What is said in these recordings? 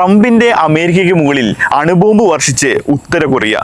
ട്രംപിന്റെ അമേരിക്കയ്ക്ക് മുകളിൽ അണുബോംബ് വർഷിച്ച് ഉത്തര കൊറിയ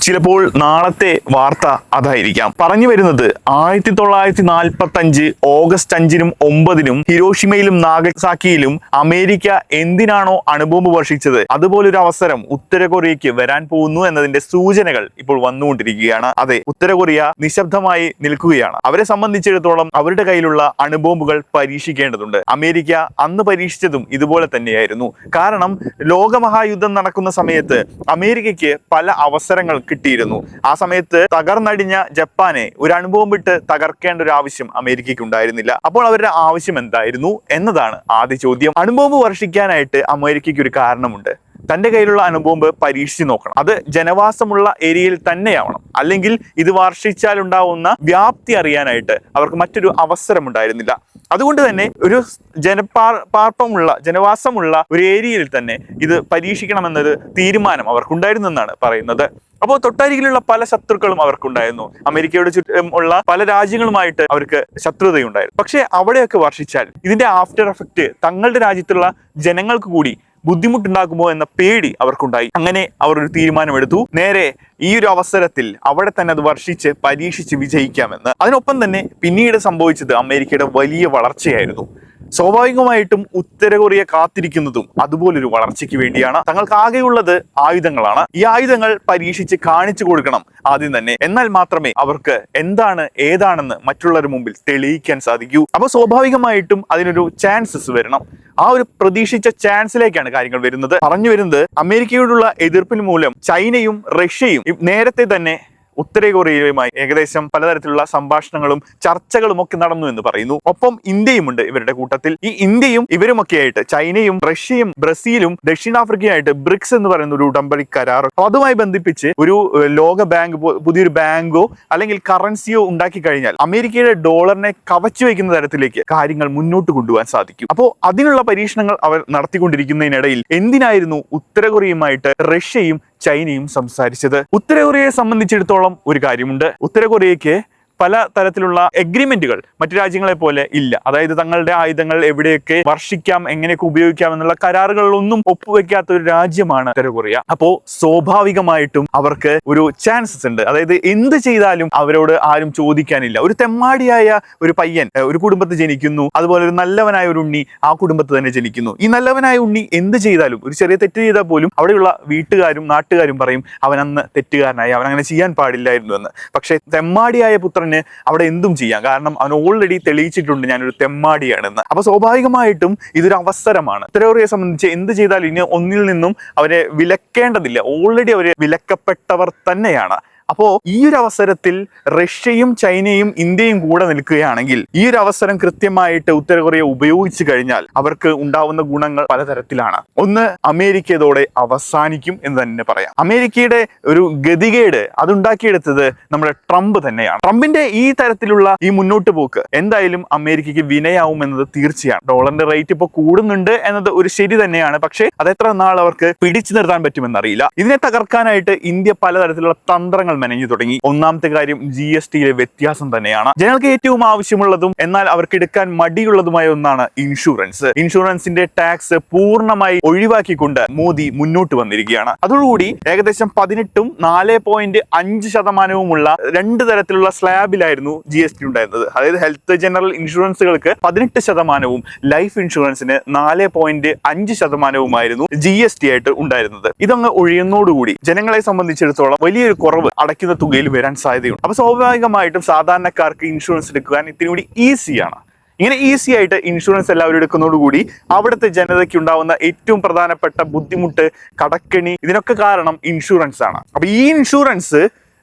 ചിലപ്പോൾ നാളത്തെ വാർത്ത അതായിരിക്കാം. പറഞ്ഞു വരുന്നത് ആയിരത്തി തൊള്ളായിരത്തി നാൽപ്പത്തി അഞ്ച് ഓഗസ്റ്റ് അഞ്ചിനും ഒമ്പതിനും ഹിരോഷിമയിലും നാഗസാക്കിയിലും അമേരിക്ക എന്തിനാണോ അണുബോംബ് വർഷിച്ചത്? അതുപോലൊരു അവസരം ഉത്തര കൊറിയയ്ക്ക് വരാൻ പോകുന്നു എന്നതിന്റെ സൂചനകൾ ഇപ്പോൾ വന്നുകൊണ്ടിരിക്കുകയാണ്. അതെ ഉത്തര കൊറിയ നിശബ്ദമായി നിൽക്കുകയാണ്. അവരെ സംബന്ധിച്ചിടത്തോളം അവരുടെ കയ്യിലുള്ള അണുബോംബുകൾ പരീക്ഷിക്കേണ്ടതുണ്ട്. അമേരിക്ക അന്ന് പരീക്ഷിച്ചതും ഇതുപോലെ തന്നെയായിരുന്നു. കാരണം ലോകമഹായുദ്ധം നടക്കുന്ന സമയത്ത് അമേരിക്കയ്ക്ക് പല അവസരങ്ങൾ കിട്ടിയിരുന്നു. ആ സമയത്ത് തകർന്നടിഞ്ഞ ജപ്പാനെ ഒരു അണുബോംബിട്ട് തകർക്കേണ്ട ഒരു ആവശ്യം അമേരിക്കയ്ക്ക് ഉണ്ടായിരുന്നില്ല അപ്പോൾ അവരുടെ ആവശ്യം എന്തായിരുന്നു എന്നതാണ് ആദ്യ ചോദ്യം. അണുബോംബ് വർഷിക്കാനായിട്ട് അമേരിക്കയ്ക്ക് ഒരു കാരണമുണ്ട്. തന്റെ കയ്യിലുള്ള അണുബോംബ് പരീക്ഷിച്ച് നോക്കണം. അത് ജനവാസമുള്ള ഏരിയയിൽ തന്നെയാവണം. അല്ലെങ്കിൽ ഇത് വർഷിച്ചാൽ ഉണ്ടാവുന്ന വ്യാപ്തി അറിയാനായിട്ട് അവർക്ക് മറ്റൊരു അവസരം ഉണ്ടായിരുന്നില്ല അതുകൊണ്ട് തന്നെ ഒരു ജനപാർ പാർപ്പമുള്ള ജനവാസമുള്ള ഒരു ഏരിയയിൽ തന്നെ ഇത് പരീക്ഷിക്കണമെന്നൊരു തീരുമാനം അവർക്കുണ്ടായിരുന്നു എന്നാണ് പറയുന്നത്. അപ്പോൾ തൊട്ടരികിലുള്ള പല ശത്രുക്കളും അവർക്കുണ്ടായിരുന്നു. അമേരിക്കയുടെ ചുറ്റും ഉള്ള പല രാജ്യങ്ങളുമായിട്ട് അവർക്ക് ശത്രുതയുണ്ടായിരുന്നു. പക്ഷേ അവിടെയൊക്കെ വർഷിച്ചാൽ ഇതിന്റെ ആഫ്റ്റർ എഫക്റ്റ് തങ്ങളുടെ രാജ്യത്തുള്ള ജനങ്ങൾക്ക് കൂടി ബുദ്ധിമുട്ടുണ്ടാകുമോ എന്ന പേടി അവർക്കുണ്ടായി. അങ്ങനെ അവർ ഒരു തീരുമാനമെടുത്തു. നേരെ ഈ ഒരു അവസരത്തിൽ അവിടെ തന്നെ അത് വർഷിച്ച് പരീക്ഷിച്ച് വിജയിക്കാമെന്ന്. അതിനൊപ്പം തന്നെ പിന്നീട് സംഭവിച്ചത് അമേരിക്കയുടെ വലിയ വളർച്ചയായിരുന്നു. സ്വാഭാവികമായിട്ടും ഉത്തര കൊറിയ കാത്തിരിക്കുന്നതും അതുപോലൊരു വളർച്ചയ്ക്ക് വേണ്ടിയാണ്. തങ്ങൾക്ക് ആകെയുള്ളത് ആയുധങ്ങളാണ്. ഈ ആയുധങ്ങൾ പരീക്ഷിച്ച് കാണിച്ചു കൊടുക്കണം ആദ്യം തന്നെ. എന്നാൽ മാത്രമേ അവർക്ക് എന്താണ് ഏതാണെന്ന് മറ്റുള്ളവരുടെ മുമ്പിൽ തെളിയിക്കാൻ സാധിക്കൂ. അപ്പൊ സ്വാഭാവികമായിട്ടും അതിനൊരു ചാൻസസ് വരണം. ആ ഒരു പ്രതീക്ഷിച്ച ചാൻസിലേക്കാണ് കാര്യങ്ങൾ വരുന്നത്. പറഞ്ഞു വരുന്നത് അമേരിക്കയോടുള്ള എതിർപ്പിന് മൂലം ചൈനയും റഷ്യയും നേരത്തെ തന്നെ ഉത്തര കൊറിയയുമായി ഏകദേശം പലതരത്തിലുള്ള സംഭാഷണങ്ങളും ചർച്ചകളും ഒക്കെ നടന്നു എന്ന് പറയുന്നു. ഒപ്പം ഇന്ത്യയുമുണ്ട് ഇവരുടെ കൂട്ടത്തിൽ. ഈ ഇന്ത്യയും ഇവരുമൊക്കെ ആയിട്ട് ചൈനയും റഷ്യയും ബ്രസീലും ദക്ഷിണാഫ്രിക്കയുമായിട്ട് ബ്രിക്സ് എന്ന് പറയുന്ന ഒരു ഉടമ്പടി കരാർ. അതുമായി ബന്ധിപ്പിച്ച് ഒരു ലോക ബാങ്ക് പുതിയൊരു ബാങ്കോ അല്ലെങ്കിൽ കറൻസിയോ ഉണ്ടാക്കി കഴിഞ്ഞാൽ അമേരിക്കയുടെ ഡോളറിനെ കവച്ചു വയ്ക്കുന്ന തരത്തിലേക്ക് കാര്യങ്ങൾ മുന്നോട്ട് കൊണ്ടുപോകാൻ സാധിക്കും. അപ്പോൾ അതിനുള്ള പരീക്ഷണങ്ങൾ അവർ നടത്തിക്കൊണ്ടിരിക്കുന്നതിനിടയിൽ എന്തിനായിരുന്നു ഉത്തര കൊറിയയുമായിട്ട് റഷ്യയും ചൈനയും സംസാരിച്ചത്. ഉത്തര കൊറിയയെ സംബന്ധിച്ചിടത്തോളം ഒരു കാര്യമുണ്ട്. ഉത്തര കൊറിയയ്ക്ക് പല തരത്തിലുള്ള എഗ്രിമെന്റുകൾ മറ്റു രാജ്യങ്ങളെ പോലെ ഇല്ല. അതായത് തങ്ങളുടെ ആയുധങ്ങൾ എവിടെയൊക്കെ വർഷിക്കാം എങ്ങനെയൊക്കെ ഉപയോഗിക്കാം എന്നുള്ള കരാറുകളിലൊന്നും ഒപ്പുവെക്കാത്ത ഒരു രാജ്യമാണ് ഉത്തര കൊറിയ. അപ്പോ സ്വാഭാവികമായിട്ടും അവർക്ക് ഒരു ചാൻസസ് ഉണ്ട്. അതായത് എന്ത് ചെയ്താലും അവരോട് ആരും ചോദിക്കാനില്ല. ഒരു തെമ്മാടിയായ ഒരു പയ്യൻ ഒരു കുടുംബത്തിൽ ജനിക്കുന്നു. അതുപോലെ ഒരു നല്ലവനായ ഒരു ഉണ്ണി ആ കുടുംബത്തിൽ തന്നെ ജനിക്കുന്നു. ഈ നല്ലവനായ ഉണ്ണി എന്ത് ചെയ്താലും ഒരു ചെറിയ തെറ്റ് ചെയ്താൽ പോലും അവിടെയുള്ള വീട്ടുകാരും നാട്ടുകാരും പറയും അവൻ അന്ന് തെറ്റുകാരനായി അവൻ അങ്ങനെ ചെയ്യാൻ പാടില്ലായിരുന്നു എന്ന്. പക്ഷെ തെമ്മാടിയായ പുത്രന് അവിടെ എന്തും ചെയ്യാം. കാരണം അവൻ ഓൾറെഡി തെളിയിച്ചിട്ടുണ്ട് ഞാനൊരു തെമ്മാടിയാണെന്ന്. അപ്പൊ സ്വാഭാവികമായിട്ടും ഇതൊരു അവസരമാണ്. ഉത്തരകൊറിയയെ സംബന്ധിച്ച് എന്ത് ചെയ്താലും ഇനി ഒന്നിൽ നിന്നും അവരെ വിലക്കേണ്ടതില്ല. ഓൾറെഡി അവർ വിലക്കപ്പെട്ടവർ തന്നെയാണ്. അപ്പോ ഈ ഒരു അവസരത്തിൽ റഷ്യയും ചൈനയും ഇന്ത്യയും കൂടെ നിൽക്കുകയാണെങ്കിൽ ഈ ഒരു അവസരം കൃത്യമായിട്ട് ഉത്തര കൊറിയ ഉപയോഗിച്ചു കഴിഞ്ഞാൽ അവർക്ക് ഉണ്ടാവുന്ന ഗുണങ്ങൾ പലതരത്തിലാണ്. ഒന്ന് അമേരിക്ക ഇതോടെ അവസാനിക്കും എന്ന് തന്നെ പറയാം. അമേരിക്കയുടെ ഒരു ഗതികേട് അതുണ്ടാക്കിയെടുത്തത് നമ്മുടെ ട്രംപ് തന്നെയാണ്. ട്രംപിന്റെ ഈ തരത്തിലുള്ള ഈ മുന്നോട്ട് പോക്ക് എന്തായാലും അമേരിക്കയ്ക്ക് വിനയാവും എന്നത് തീർച്ചയാണ്. ഡോളറിന്റെ റേറ്റ് ഇപ്പോൾ കൂടുന്നുണ്ട് എന്നത് ഒരു ശരി തന്നെയാണ്. പക്ഷേ അത് എത്ര നാൾ അവർക്ക് പിടിച്ചു നിർത്താൻ പറ്റുമെന്നറിയില്ല. ഇതിനെ തകർക്കാനായിട്ട് ഇന്ത്യ പലതരത്തിലുള്ള തന്ത്രങ്ങൾ മെനഞ്ഞു തുടങ്ങി. ഒന്നാമത്തെ കാര്യം ജി എസ് ടിയിലെ വ്യത്യാസം തന്നെയാണ്. ജനങ്ങൾക്ക് ഏറ്റവും ആവശ്യമുള്ളതും എന്നാൽ അവർക്ക് എടുക്കാൻ മടിയുള്ളതുമായ ഒന്നാണ് ഇൻഷുറൻസ്. ഇൻഷുറൻസിന്റെ ടാക്സ് പൂർണമായി ഒഴിവാക്കിക്കൊണ്ട് മോദി മുന്നോട്ട് വന്നിരിക്കുകയാണ്. അതോടുകൂടി ഏകദേശം പതിനെട്ടും നാല് പോയിന്റ് അഞ്ച് ശതമാനവുമുള്ള രണ്ട് തരത്തിലുള്ള സ്ലാബിലായിരുന്നു ജി എസ് ടി ഉണ്ടായിരുന്നത്. അതായത് ഹെൽത്ത് ജനറൽ ഇൻഷുറൻസുകൾക്ക് പതിനെട്ട് ശതമാനവും ലൈഫ് ഇൻഷുറൻസിന് നാല് പോയിന്റ് അഞ്ച് ശതമാനവുമായിരുന്നു ജി എസ് ടി ആയിട്ട് ഉണ്ടായിരുന്നത്. ഇതങ്ങ് ഒഴിയുന്നതോടുകൂടി ജനങ്ങളെ സംബന്ധിച്ചിടത്തോളം വലിയൊരു കുറവ് അടയ്ക്കുന്ന തുകയിൽ വരാൻ സാധ്യതയുണ്ട്. അപ്പൊ സ്വാഭാവികമായിട്ടും സാധാരണക്കാർക്ക് ഇൻഷുറൻസ് എടുക്കാൻ ഇത്തിരി കൂടി ഈസിയാണ് ഇങ്ങനെ ഈസി ആയിട്ട് ഇൻഷുറൻസ് എല്ലാവരും എടുക്കുന്നതോടുകൂടി അവിടുത്തെ ജനതയ്ക്ക് ഉണ്ടാവുന്ന ഏറ്റവും പ്രധാനപ്പെട്ട ബുദ്ധിമുട്ട് കടക്കെണി ഇതിനൊക്കെ കാരണം ഇൻഷുറൻസ് ആണ്. അപ്പൊ ഈ ഇൻഷുറൻസ്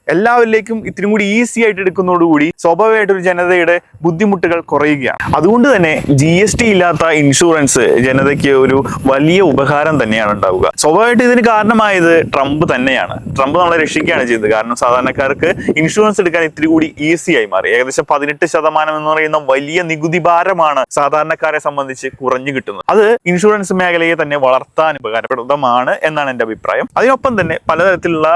എല്ലാവരിലേക്കും ഇത്തിരി കൂടി ഈസി ആയിട്ട് എടുക്കുന്നതോടുകൂടി സ്വാഭാവികമായിട്ട് ഒരു ജനതയുടെ ബുദ്ധിമുട്ടുകൾ കുറയുകയാണ്. അതുകൊണ്ട് തന്നെ ജി എസ് ടി ഇല്ലാത്ത ഇൻഷുറൻസ് ജനതയ്ക്ക് ഒരു വലിയ ഉപകാരം തന്നെയാണ് ഉണ്ടാവുക. സ്വാഭാവികമായിട്ട് ഇതിന് കാരണമായത് ട്രംപ് തന്നെയാണ്. ട്രംപ് നമ്മളെ രക്ഷിക്കുകയാണ് ചെയ്തത്. കാരണം സാധാരണക്കാർക്ക് ഇൻഷുറൻസ് എടുക്കാൻ ഇത്തിരി കൂടി ഈസി ആയി മാറി. ഏകദേശം പതിനെട്ട് ശതമാനം എന്ന് പറയുന്ന വലിയ നികുതി ഭാരമാണ് സാധാരണക്കാരെ സംബന്ധിച്ച് കുറഞ്ഞു കിട്ടുന്നത്. അത് ഇൻഷുറൻസ് മേഖലയെ തന്നെ വളർത്താൻ ഉപകാരപ്രദമാണ് എന്നാണ് എന്റെ അഭിപ്രായം. അതിനൊപ്പം തന്നെ പലതരത്തിലുള്ള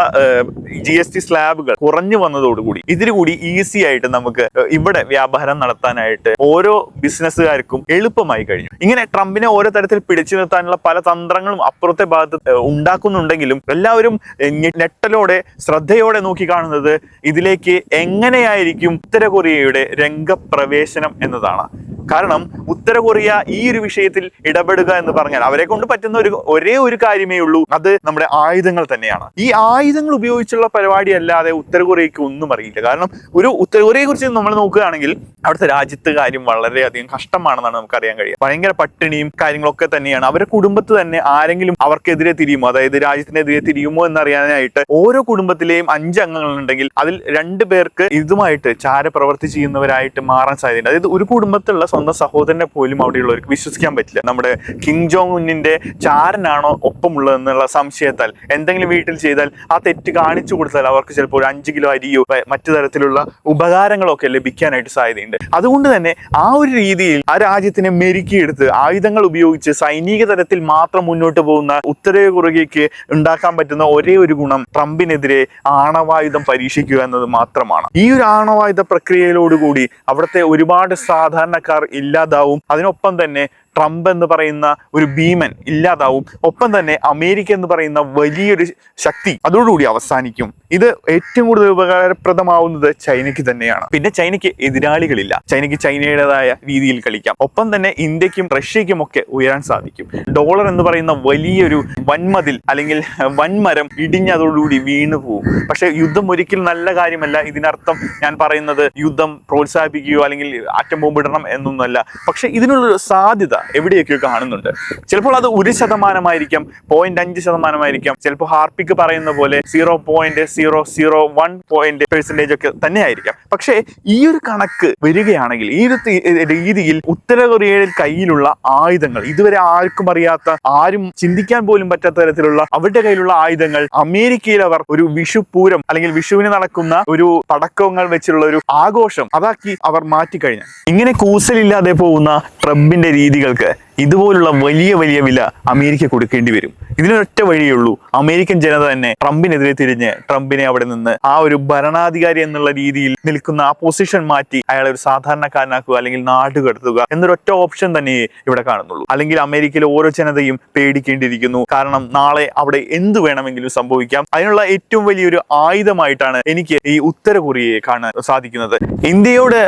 G S T slab tariff കുറഞ്ഞു വന്നതോടുകൂടി ഇതിൽ കൂടി ഈസി ആയിട്ട് നമുക്ക് ഇവിടെ വ്യാപാരം നടത്താനായിട്ട് ഓരോ ബിസിനസ്സുകാർക്കും എളുപ്പമായി കഴിഞ്ഞു. ഇങ്ങനെ ട്രംപിനെ ഓരോ തരത്തിൽ പിടിച്ചു നിർത്താനുള്ള പല തന്ത്രങ്ങളും അപ്പുറത്തെ ഭാഗത്ത് ഉണ്ടാക്കുന്നുണ്ടെങ്കിലും എല്ലാവരും ഞെട്ടലോടെ ശ്രദ്ധയോടെ നോക്കി കാണുന്നത് ഇതിലേക്ക് എങ്ങനെയായിരിക്കും ഉത്തര കൊറിയയുടെ രംഗപ്രവേശനം എന്നതാണ്. കാരണം ഉത്തര കൊറിയ ഈ ഒരു വിഷയത്തിൽ ഇടപെടുക എന്ന് പറഞ്ഞാൽ അവരെ കൊണ്ട് പറ്റുന്ന ഒരു ഒരേ ഒരു കാര്യമേ ഉള്ളൂ. അത് നമ്മുടെ ആയുധങ്ങൾ തന്നെയാണ്. ഈ ആയുധങ്ങൾ ഉപയോഗിച്ചുള്ള പരിപാടി അല്ലാതെ ഉത്തര കൊറിയക്ക് ഒന്നും അറിയില്ല. കാരണം ഒരു ഉത്തര കൊറിയയെ കുറിച്ച് നമ്മൾ നോക്കുകയാണെങ്കിൽ അവിടുത്തെ രാജ്യത്ത് കാര്യം വളരെയധികം കഷ്ടമാണെന്നാണ് നമുക്ക് അറിയാൻ കഴിയുക. ഭയങ്കര പട്ടിണിയും കാര്യങ്ങളൊക്കെ തന്നെയാണ്. അവരുടെ കുടുംബത്ത് തന്നെ ആരെങ്കിലും അവർക്കെതിരെ തിരിയുമോ? അതായത് രാജ്യത്തിനെതിരെ തിരിയുമോ എന്നറിയാനായിട്ട് ഓരോ കുടുംബത്തിലെയും അഞ്ച് അംഗങ്ങളുണ്ടെങ്കിൽ അതിൽ രണ്ടു പേർക്ക് ഇതുമായിട്ട് ചാരപ്രവർത്തി ചെയ്യുന്നവരായിട്ട് മാറാൻ സാധ്യതയുണ്ട്. അതായത് ഒരു കുടുംബത്തിലുള്ള സ്വന്തം സഹോദരനെ പോലും അവിടെയുള്ളവർക്ക് വിശ്വസിക്കാൻ പറ്റില്ല. നമ്മുടെ കിങ് ജോങ് ഉന്നിന്റെ ചാരനാണോ ഒപ്പമുള്ളതെന്നുള്ള സംശയത്താൽ എന്തെങ്കിലും വീട്ടിൽ ചെയ്താൽ ആ തെറ്റ് കാണിച്ചു കൊടുത്താൽ അവർക്ക് ചിലപ്പോൾ ഒരു അഞ്ച് കിലോ അരിയോ മറ്റു തരത്തിലുള്ള ഉപകാരങ്ങളൊക്കെ ലഭിക്കാനായിട്ട് സാധ്യതയുണ്ട്. അതുകൊണ്ട് തന്നെ ആ ഒരു രീതിയിൽ ആ രാജ്യത്തിനെ മെരുക്കിയെടുത്ത് ആയുധങ്ങൾ ഉപയോഗിച്ച് സൈനിക തലത്തിൽ മാത്രം മുന്നോട്ട് പോകുന്ന ഉത്തര കൊറിയയ്ക്ക് ഉണ്ടാക്കാൻ പറ്റുന്ന ഒരേ ഒരു ഗുണം ട്രംപിനെതിരെ ആണവായുധം പരീക്ഷിക്കുക എന്നത് മാത്രമാണ്. ഈ ഒരു ആണവായുധ പ്രക്രിയയിലോടുകൂടി അവിടുത്തെ ഒരുപാട് സാധാരണക്കാർ ഇല്ലാതാവും. അതിനൊപ്പം തന്നെ ട്രംപ് എന്ന് പറയുന്ന ഒരു ഭീമൻ ഇല്ലാതാവും. ഒപ്പം തന്നെ അമേരിക്ക എന്ന് പറയുന്ന വലിയൊരു ശക്തി അതോടുകൂടി അവസാനിക്കും. ഇത് ഏറ്റവും കൂടുതൽ ഉപകാരപ്രദമാവുന്നത് ചൈനയ്ക്ക് തന്നെയാണ്. പിന്നെ ചൈനയ്ക്ക് എതിരാളികളില്ല. ചൈനയ്ക്ക് ചൈനയുടേതായ രീതിയിൽ കളിക്കാം. ഒപ്പം തന്നെ ഇന്ത്യക്കും റഷ്യയ്ക്കും ഒക്കെ ഉയരാൻ സാധിക്കും. ഡോളർ എന്ന് പറയുന്ന വലിയൊരു വൻമതിൽ അല്ലെങ്കിൽ വൻമരം ഇടിഞ്ഞതോടുകൂടി വീണു പോകും പക്ഷെ യുദ്ധം ഒരിക്കലും നല്ല കാര്യമല്ല. ഇതിനർത്ഥം ഞാൻ പറയുന്നത് യുദ്ധം പ്രോത്സാഹിപ്പിക്കുകയോ അല്ലെങ്കിൽ ആറ്റം ബോംബിടണം എന്നൊന്നുമല്ല. പക്ഷെ ഇതിനുള്ളൊരു സാധ്യത എവിടെയൊക്കെയോ കാണുന്നുണ്ട്. ചിലപ്പോൾ അത് ഒരു ശതമാനമായിരിക്കാം പോയിന്റ് അഞ്ച് ശതമാനമായിരിക്കാം. ചിലപ്പോൾ ഹാർപ്പിക്ക് പറയുന്ന പോലെ zero point zero zero one point percentage ഒക്കെ തന്നെ ആയിരിക്കാം പക്ഷേ ഈ ഒരു കണക്ക് വരികയാണെങ്കിൽ ഈ ഒരു രീതിയിൽ ഉത്തര കൊറിയയിൽ കയ്യിലുള്ള ആയുധങ്ങൾ ഇതുവരെ ആർക്കും അറിയാത്ത ആരും ചിന്തിക്കാൻ പോലും പറ്റാത്ത തരത്തിലുള്ള അവരുടെ കയ്യിലുള്ള ആയുധങ്ങൾ അമേരിക്കയിൽ അവർ ഒരു വിഷു പൂരം അല്ലെങ്കിൽ വിഷുവിന് നടക്കുന്ന ഒരു പടക്കങ്ങൾ വെച്ചുള്ള ഒരു ആഘോഷം അതാക്കി അവർ മാറ്റിക്കഴിഞ്ഞു ഇങ്ങനെ കൂസലില്ലാതെ പോകുന്ന ട്രംപിന്റെ Okay. ഇതുപോലുള്ള വലിയ വലിയ വില അമേരിക്ക കൊടുക്കേണ്ടി വരും. ഇതിനൊറ്റ വഴിയുള്ളൂ അമേരിക്കൻ ജനത തന്നെ ട്രംപിനെതിരെ തിരിഞ്ഞ് ട്രംപിനെ അവിടെ നിന്ന് ആ ഒരു ഭരണാധികാരി എന്നുള്ള രീതിയിൽ നിൽക്കുന്ന ആ പൊസിഷൻ മാറ്റി അയാളെ ഒരു സാധാരണക്കാരനാക്കുക അല്ലെങ്കിൽ നാട് കടത്തുക എന്നൊരൊറ്റ ഓപ്ഷൻ തന്നെ ഇവിടെ കാണുന്നുള്ളൂ. അല്ലെങ്കിൽ അമേരിക്കയിലെ ഓരോ ജനതയും പേടിക്കേണ്ടിയിരിക്കുന്നു. കാരണം നാളെ അവിടെ എന്ത് വേണമെങ്കിലും സംഭവിക്കാം. അതിനുള്ള ഏറ്റവും വലിയൊരു ആയുധമായിട്ടാണ് എനിക്ക് ഈ ഉത്തര കൊറിയയെ കാണാൻ സാധിക്കുന്നത്. ഇന്ത്യയോട്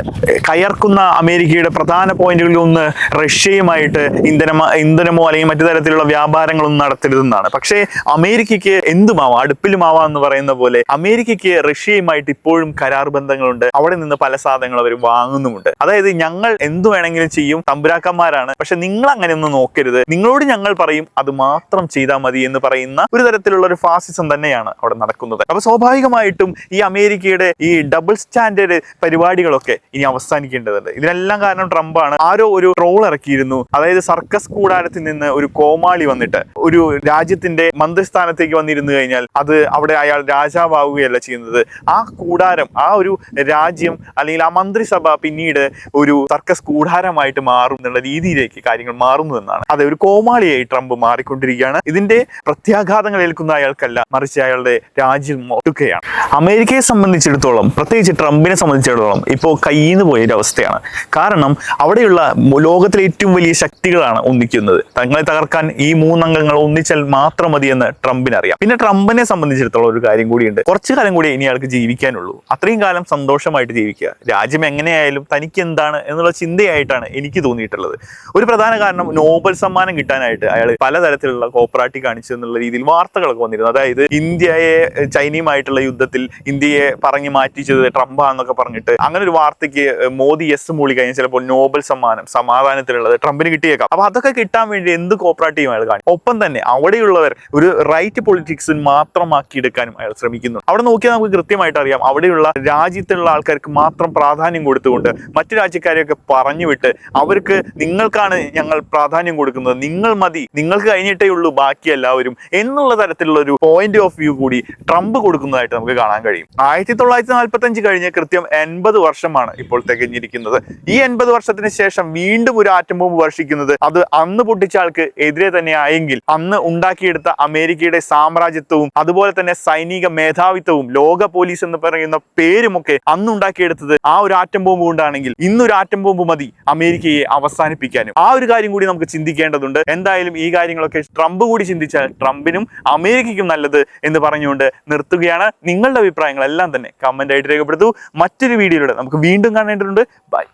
കയർക്കുന്ന അമേരിക്കയുടെ പ്രധാന പോയിന്റുകളിൽ ഒന്ന് റഷ്യയുമായിട്ട് ഇന്ധനമോ ഇന്ധനമോ അല്ലെങ്കിൽ മറ്റു തരത്തിലുള്ള വ്യാപാരങ്ങളൊന്നും നടത്തരുതെന്നാണ്. പക്ഷേ അമേരിക്കയ്ക്ക് എന്തുമാവാം? അടുപ്പിലുമാവാം എന്ന് പറയുന്ന പോലെ അമേരിക്കയ്ക്ക് റഷ്യയുമായിട്ട് ഇപ്പോഴും കരാർ ബന്ധങ്ങളുണ്ട്. അവിടെ നിന്ന് പല സാധനങ്ങൾ അവർ വാങ്ങുന്നുമുണ്ട്. അതായത് ഞങ്ങൾ എന്തു വേണമെങ്കിലും ചെയ്യും. തമ്പുരാക്കന്മാരാണ്. പക്ഷെ നിങ്ങൾ അങ്ങനെ ഒന്നും നോക്കരുത്. നിങ്ങളോട് ഞങ്ങൾ പറയും അത് മാത്രം ചെയ്താൽ മതി എന്ന് പറയുന്ന ഒരു തരത്തിലുള്ള ഒരു ഫാസിസം തന്നെയാണ് അവിടെ നടക്കുന്നത്. അപ്പൊ സ്വാഭാവികമായിട്ടും ഈ അമേരിക്കയുടെ ഈ ഡബിൾ സ്റ്റാൻഡേർഡ് പരിപാടികളൊക്കെ ഇനി അവസാനിക്കേണ്ടതുണ്ട്. ഇതിനെല്ലാം കാരണം ട്രംപാണ്. ആരോ ഒരു ട്രോൾ ഇറക്കിയിരുന്നു. അതായത് സർക്കസ് കൂടാരത്തിൽ നിന്ന് ഒരു കോമാളി വന്നിട്ട് ഒരു രാജ്യത്തിന്റെ മന്ത്രിസ്ഥാനത്തേക്ക് വന്നിരുന്നു കഴിഞ്ഞാൽ അത് അവിടെ അയാൾ രാജാവാവുകയല്ല ചെയ്യുന്നത്. ആ കൂടാരം ആ ഒരു രാജ്യം അല്ലെങ്കിൽ ആ മന്ത്രിസഭ പിന്നീട് ഒരു സർക്കസ് കൂടാരമായിട്ട് മാറും എന്നുള്ള രീതിയിലേക്ക് കാര്യങ്ങൾ മാറുന്നു എന്നാണ്. അതെ ഒരു കോമാളിയായി ട്രംപ് മാറിക്കൊണ്ടിരിക്കുകയാണ്. ഇതിന്റെ പ്രത്യാഘാതങ്ങൾ ഏൽക്കുന്ന അയാൾക്കല്ല മറിച്ച് അയാളുടെ രാജ്യം ഒട്ടുകയാണ് അമേരിക്കയെ സംബന്ധിച്ചിടത്തോളം പ്രത്യേകിച്ച് ട്രംപിനെ സംബന്ധിച്ചിടത്തോളം ഇപ്പോൾ കയ്യിൽ നിന്ന് പോയൊരവസ്ഥയാണ് കാരണം അവിടെയുള്ള ലോകത്തിലെ ഏറ്റവും വലിയ ശക്തികളാണ് ഒന്നിക്കുന്നത്. തങ്ങളെ തകർക്കാൻ ഈ മൂന്നംഗങ്ങൾ ഒന്നിച്ചാൽ മാത്രം മതിയെന്ന് ട്രംപിന് അറിയാം പിന്നെ ട്രംപിനെ സംബന്ധിച്ചിടത്തോളം ഒരു കാര്യം കൂടിയുണ്ട്. കുറച്ചു കാലം കൂടി ഇനി ആൾക്ക് ജീവിക്കാനുള്ളൂ. അത്രയും കാലം സന്തോഷമായിട്ട് ജീവിക്കുക. രാജ്യം എങ്ങനെയായാലും തനിക്ക് എന്താണ് എന്നുള്ള ചിന്തയായിട്ടാണ് എനിക്ക് തോന്നിയിട്ടുള്ളത്. ഒരു പ്രധാന കാരണം നോബൽ സമ്മാനം കിട്ടാനായിട്ട് അയാൾ പലതരത്തിലുള്ള കോപ്പറാട്ടി കാണിച്ചു എന്നുള്ള രീതിയിൽ വാർത്തകളൊക്കെ വന്നിരുന്നു. അതായത് ഇന്ത്യയെ ചൈനയുമായിട്ടുള്ള യുദ്ധത്തിൽ ഇന്ത്യയെ പറഞ്ഞു മാറ്റിച്ചത് ട്രംപാന്നൊക്കെ പറഞ്ഞിട്ട് അങ്ങനെ ഒരു വാർത്തയ്ക്ക് മോദി എസ് മൂളി കഴിഞ്ഞാൽ ചിലപ്പോൾ നോബൽ സമ്മാനം സമാധാനത്തിലുള്ളത് ട്രംപിന് കിട്ടിയേക്കാം. അപ്പൊ അതൊക്കെ കിട്ടാൻ വേണ്ടി എന്ത് കോപ്പറേറ്റീവ് അയാൾ കാണും? ഒപ്പം തന്നെ അവിടെയുള്ളവർ ഒരു റൈറ്റ് പൊളിറ്റിക്സിൽ മാത്രമാക്കിയെടുക്കാനും അയാൾ ശ്രമിക്കുന്നു. അവിടെ നോക്കിയാൽ നമുക്ക് കൃത്യമായിട്ട് അറിയാം. അവിടെയുള്ള രാജ്യത്തുള്ള ആൾക്കാർക്ക് മാത്രം പ്രാധാന്യം കൊടുത്തുകൊണ്ട് മറ്റു രാജ്യക്കാരെയൊക്കെ പറഞ്ഞു വിട്ട് അവർക്ക് നിങ്ങൾക്കാണ് ഞങ്ങൾ പ്രാധാന്യം കൊടുക്കുന്നത്. നിങ്ങൾ മതി. നിങ്ങൾക്ക് കഴിഞ്ഞിട്ടേ ഉള്ളൂ. ബാക്കി എല്ലാവരും എന്നുള്ള തരത്തിലുള്ള ഒരു പോയിന്റ് ഓഫ് വ്യൂ കൂടി ട്രംപ് കൊടുക്കുന്നതായിട്ട് നമുക്ക് കാണാൻ കഴിയും. ആയിരത്തി തൊള്ളായിരത്തി നാൽപ്പത്തി അഞ്ച് കഴിഞ്ഞ് കൃത്യം എൺപത് വർഷമാണ് ഇപ്പോൾ തികഞ്ഞിരിക്കുന്നത്. ഈ എൺപത് വർഷത്തിന് ശേഷം വീണ്ടും ഒരു ആറ്റം ബോംബ് വർഷിക്കുന്നത് അത് അന്ന് പൊട്ടിച്ച ആൾക്ക് എതിരെ തന്നെ ആയെങ്കിൽ അന്ന് ഉണ്ടാക്കിയെടുത്ത അമേരിക്കയുടെ സാമ്രാജ്യത്വവും അതുപോലെ തന്നെ സൈനിക മേധാവിത്വവും ലോക പോലീസ് എന്ന് പറയുന്ന പേരുമൊക്കെ അന്ന് ഉണ്ടാക്കിയെടുത്തത് ആ ഒരു ആറ്റം ബോംബ് കൊണ്ടാണെങ്കിൽ ഇന്നൊരു ആറ്റം ബോംബ് മതി അമേരിക്കയെ അവസാനിപ്പിക്കാനും. ആ ഒരു കാര്യം കൂടി നമുക്ക് ചിന്തിക്കേണ്ടതുണ്ട്. എന്തായാലും ഈ കാര്യങ്ങളൊക്കെ ട്രംപ് കൂടി ചിന്തിച്ചാൽ ട്രംപിനും അമേരിക്കയ്ക്കും നല്ലത് എന്ന് പറഞ്ഞുകൊണ്ട് നിർത്തുകയാണ്. നിങ്ങളുടെ അഭിപ്രായങ്ങളെല്ലാം തന്നെ കമന്റ് ആയിട്ട് രേഖപ്പെടുത്തൂ. മറ്റൊരു വീഡിയോയിലൂടെ നമുക്ക് വീണ്ടും കാണേണ്ടതുണ്ട്. ബൈ